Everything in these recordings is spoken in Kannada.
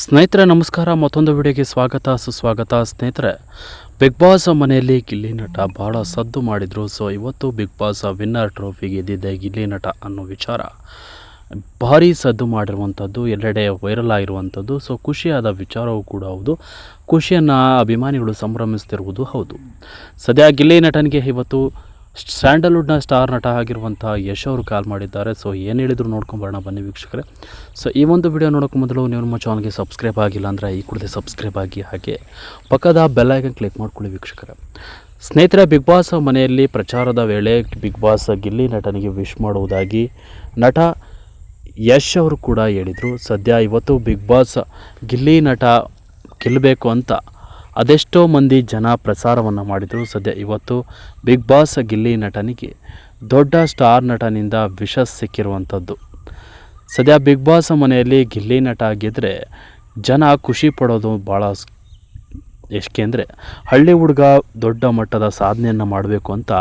ಸ್ನೇಹಿತರೆ, ನಮಸ್ಕಾರ. ಮತ್ತೊಂದು ವಿಡಿಯೋಗೆ ಸ್ವಾಗತ, ಸುಸ್ವಾಗತ. ಸ್ನೇಹಿತರೆ ಬಿಗ್ ಬಾಸ್ ಮನೆಯಲ್ಲಿ ಗಿಲ್ಲಿ ನಟ ಭಾಳ ಸದ್ದು ಮಾಡಿದರು. ಸೊ ಇವತ್ತು ಬಿಗ್ ಬಾಸ್ ವಿನ್ನರ್ ಟ್ರೋಫಿ ಗೆದ್ದಿದ್ದೆ ಗಿಲ್ಲಿ ನಟ ಅನ್ನೋ ವಿಚಾರ. ಭಾರಿ ಸದ್ದು ಮಾಡಿರುವಂಥದ್ದು, ಎಲ್ಲೆಡೆ ವೈರಲ್ ಆಗಿರುವಂಥದ್ದು. ಸೊ ಖುಷಿಯಾದ ವಿಚಾರವೂ ಕೂಡ ಹೌದು. ಖುಷಿಯನ್ನು ಅಭಿಮಾನಿಗಳು ಸಂಭ್ರಮಿಸ್ತಿರುವುದು ಹೌದು. ಸದ್ಯ ಗಿಲ್ಲಿ ನಟನಿಗೆ ಇವತ್ತು ಸ್ಯಾಂಡಲ್ವುಡ್ನ ಸ್ಟಾರ್ ನಟ ಆಗಿರುವಂಥ ಯಶ್ ಅವರು ಕಾಲ್ ಮಾಡಿದ್ದಾರೆ. ಸೊ ಏನು ಹೇಳಿದ್ರು ನೋಡ್ಕೊಂಬರೋಣ ಬನ್ನಿ ವೀಕ್ಷಕರೇ. ಸೊ ಈ ಒಂದು ವಿಡಿಯೋ ನೋಡೋಕೆ ಮೊದಲು ನೀವು ನಮ್ಮ ಚಾನಲ್ಗೆ ಸಬ್ಸ್ಕ್ರೈಬ್ ಆಗಿಲ್ಲ ಅಂದರೆ ಈ ಕೂಡಲೇ ಸಬ್ಸ್ಕ್ರೈಬ್ ಆಗಿ ಹಾಗೆ ಪಕ್ಕದ ಬೆಲ್ಲೈಕನ್ ಕ್ಲಿಕ್ ಮಾಡ್ಕೊಳ್ಳಿ ವೀಕ್ಷಕರೇ. ಸ್ನೇಹಿತರೆ ಬಿಗ್ ಬಾಸ್ ಮನೆಯಲ್ಲಿ ಪ್ರಚಾರದ ವೇಳೆ ಬಿಗ್ ಬಾಸ್ ಗಿಲ್ಲಿ ನಟನಿಗೆ ವಿಶ್ ಮಾಡುವುದಾಗಿ ನಟ ಯಶ್ ಅವರು ಕೂಡ ಹೇಳಿದರು. ಸದ್ಯ ಇವತ್ತು ಬಿಗ್ ಬಾಸ್ ಗಿಲ್ಲಿ ನಟ ಗೆಲ್ಲಬೇಕು ಅಂತ ಅದೆಷ್ಟೋ ಮಂದಿ ಜನ ಪ್ರಸಾರವನ್ನು ಮಾಡಿದರು. ಸದ್ಯ ಇವತ್ತು ಬಿಗ್ ಬಾಸ್ ಗಿಲ್ಲಿ ನಟನಿಗೆ ದೊಡ್ಡ ಸ್ಟಾರ್ ನಟನಿಂದ ವಿಷ ಸಿಕ್ಕಿರುವಂಥದ್ದು. ಸದ್ಯ ಬಿಗ್ ಬಾಸ್ ಮನೆಯಲ್ಲಿ ಗಿಲ್ಲಿ ನಟ ಆಗಿದ್ದರೆ ಜನ ಖುಷಿ ಪಡೋದು ಭಾಳ ಏಕೆಂದರೆ ಹಳ್ಳಿ ಹುಡುಗ ದೊಡ್ಡ ಮಟ್ಟದ ಸಾಧನೆಯನ್ನು ಮಾಡಬೇಕು ಅಂತ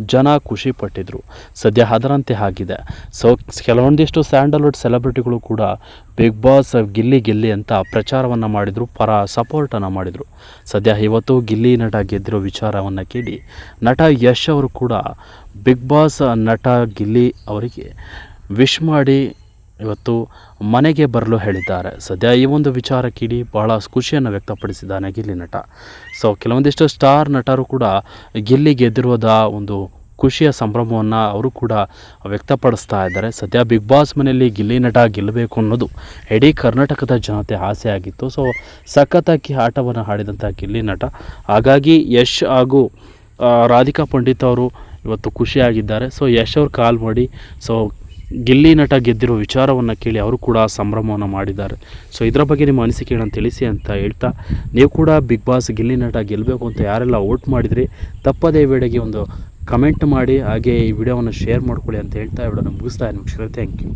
ಜನ ಖುಷಿಪಟ್ಟಿದ್ರು ಸದ್ಯ ಅದರಂತೆ ಆಗಿದೆ. ಸೊ, ಕೆಲವೊಂದಿಷ್ಟು ಸ್ಯಾಂಡಲ್ವುಡ್ ಸೆಲೆಬ್ರಿಟಿಗಳು ಕೂಡ ಬಿಗ್ ಬಾಸ್ ಗಿಲ್ಲಿ ಗಿಲ್ಲಿ ಅಂತ ಪ್ರಚಾರವನ್ನು ಮಾಡಿದರು, ಪರ ಸಪೋರ್ಟನ್ನು ಮಾಡಿದರು. ಸದ್ಯ ಇವತ್ತು ಗಿಲ್ಲಿ ನಟ ಗೆದ್ದಿರೋ ವಿಚಾರವನ್ನು ಕೇಳಿ ನಟ ಯಶ್ ಅವರು ಕೂಡ ಬಿಗ್ ಬಾಸ್ ನಟ ಗಿಲ್ಲಿ ಅವರಿಗೆ ವಿಶ್ ಮಾಡಿ ಇವತ್ತು ಮನೆಗೆ ಬರಲು ಹೇಳಿದ್ದಾರೆ. ಸದ್ಯ ಈ ಒಂದು ವಿಚಾರ ಕಿಡಿ ಬಹಳ ಖುಷಿಯನ್ನು ವ್ಯಕ್ತಪಡಿಸಿದ್ದಾನೆ ಗಿಲ್ಲಿ ನಟ. ಸೊ ಕೆಲವೊಂದಿಷ್ಟು ಸ್ಟಾರ್ ನಟರು ಕೂಡ ಗಿಲ್ಲಿ ಗೆದ್ದಿರೋದ ಒಂದು ಖುಷಿಯ ಸಂಭ್ರಮವನ್ನು ಅವರು ಕೂಡ ವ್ಯಕ್ತಪಡಿಸ್ತಾ ಇದ್ದಾರೆ. ಸದ್ಯ ಬಿಗ್ ಬಾಸ್ ಮನೆಯಲ್ಲಿ ಗಿಲ್ಲಿ ನಟ ಗೆಲ್ಲಬೇಕು ಅನ್ನೋದು ಇಡೀ ಕರ್ನಾಟಕದ ಜನತೆ ಆಸೆ ಆಗಿತ್ತು. ಸೊ ಸಖತ್ತಾಗಿ ಆಟವನ್ನು ಆಡಿದಂಥ ಗಿಲ್ಲಿ ನಟ. ಹಾಗಾಗಿ ಯಶ್ ಹಾಗೂ ರಾಧಿಕಾ ಪಂಡಿತ್ ಅವರು ಇವತ್ತು ಖುಷಿಯಾಗಿದ್ದಾರೆ. ಸೊ ಯಶ್ ಅವ್ರು ಕಾಲ್ ಮಾಡಿ ಸೊ ಗಿಲ್ಲಿ ನಟ ಗೆದ್ದಿರೋ ವಿಚಾರವನ್ನು ಕೇಳಿ ಅವರು ಕೂಡ ಸಂಭ್ರಮವನ್ನು ಮಾಡಿದ್ದಾರೆ. ಸೊ ಇದರ ಬಗ್ಗೆ ನಿಮ್ಮ ಅನಿಸಿಕೆಗಳನ್ನು ತಿಳಿಸಿ ಅಂತ ಹೇಳ್ತಾ, ನೀವು ಕೂಡ ಬಿಗ್ ಬಾಸ್ ಗಿಲ್ಲಿ ನಟ ಗೆಲ್ಲಬೇಕು ಅಂತ ಯಾರೆಲ್ಲ ವೋಟ್ ಮಾಡಿದ್ರಿ ತಪ್ಪದೇ ವೇಳೆಗೆ ಒಂದು ಕಮೆಂಟ್ ಮಾಡಿ, ಹಾಗೆ ಈ ವಿಡಿಯೋವನ್ನು ಶೇರ್ ಮಾಡ್ಕೊಳ್ಳಿ ಅಂತ ಹೇಳ್ತಾ ವಿಡಿಯೋನ ಮುಗಿಸ್ತಾ ಇದ್ದೀನಿ. Thank you